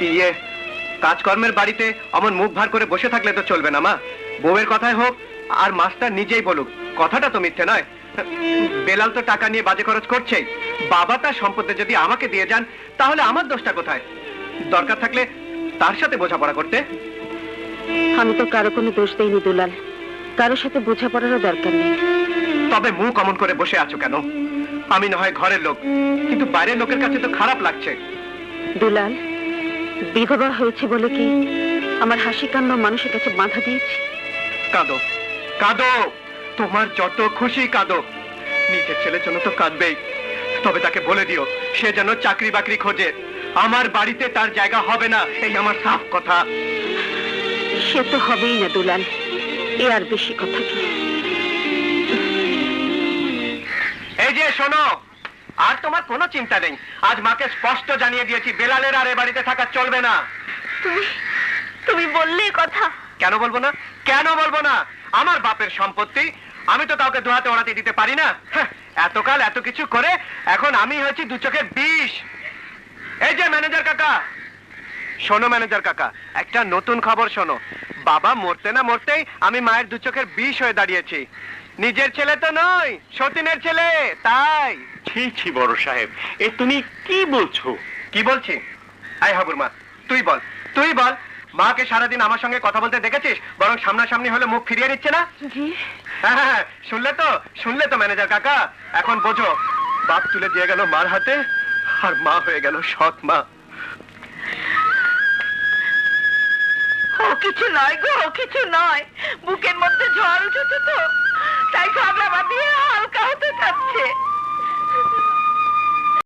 ইয়ে কাজকর্মের বাড়িতে অমন মুখ ভার করে বসে থাকলে তো চলবে না মা। বউয়ের কথাই হোক আর মাস্টার নিজেই বলুক কথাটা তো মিথ্যে নয়। বেলাল তো টাকা নিয়ে বাজে খরচ করছেই। বাবা তার সম্পত্তি যদি আমাকে দিয়ে যান তাহলে আমার দোষটা কোথায়? দরকার থাকলে তার সাথে বোঝাপড়া করতে। আমি তো কারও কোনো দোষ দেইনি দুলাল। কারোর সাথে বোঝাপড়ারও দরকার নেই। তবে মুখ অমন করে বসে আছো কেন? আমি না হয় ঘরের লোক কিন্তু বাইরের লোকের কাছে তো খারাপ লাগছে। দুলাল বিধবা হয়েছে বলে কি আমার হাসি কান্না মানুষের কাছে বাধা দিয়েছি? কাঁদো কাঁদো। তোমার যত খুশি কাঁদো। নিজের ছেলের জন্য তো কাঁদবেই। তবে তাকে বলে দিও সে যেন চাকরি বাকরি খোঁজে। আমার বাড়িতে তার জায়গা হবে না এই আমার সাফ কথা। সে তো হবেই না দুলাল এ আর বেশি কথা কি? এই যে শোনো আর তোমার কোনো চিন্তা নেই। আজ মাকে স্পষ্ট জানিয়ে দিয়েছি বেলালের আর এ বাড়িতে থাকা চলবে না। তুমি তুমি বললে কথা। কেন বলব না? কেন বলব না? আমার বাপের সম্পত্তি আমি তো কাউকে দুহাতে ওড়াতে দিতে পারি না। হ্যাঁ, এতকাল এত কিছু করে এখন আমি হয়েছি দু চোখের বিষ। এই যে ম্যানেজার কাকা। শোনো ম্যানেজার কাকা একটা নতুন খবর শোনো। বাবা মরতে না মরতেই আমি মায়ের দু চোখের বিষ হয়ে দাঁড়িয়েছি। নিজের ছেলে তো নয় সতীনের ছেলে তাই। ছি ছি বড় সাহেব এ তুমি কি বলছো? কি বলছি? আই হাবুর মা তুই বল তুই বল মাকে সারাদিন আমার সঙ্গে কথা বলতে দেখেছিস? বরং সামনাসামনি হলে মুখ ফিরিয়ে নিচ্ছে না? জি। হ্যাঁ হ্যাঁ, হ্যাঁ, শুনলে তো শুনলে তো ম্যানেজার কাকা। এখন বোঝো বাপ তুলে দিয়ে গেল মার হাতে আর মা হয়ে গেল সৎ মা। কিছু নয় গো কিছু নয়। বুকের মধ্যে জল উঠেছে তো তাই ঘাবড়া বাঁধিয়ে হাল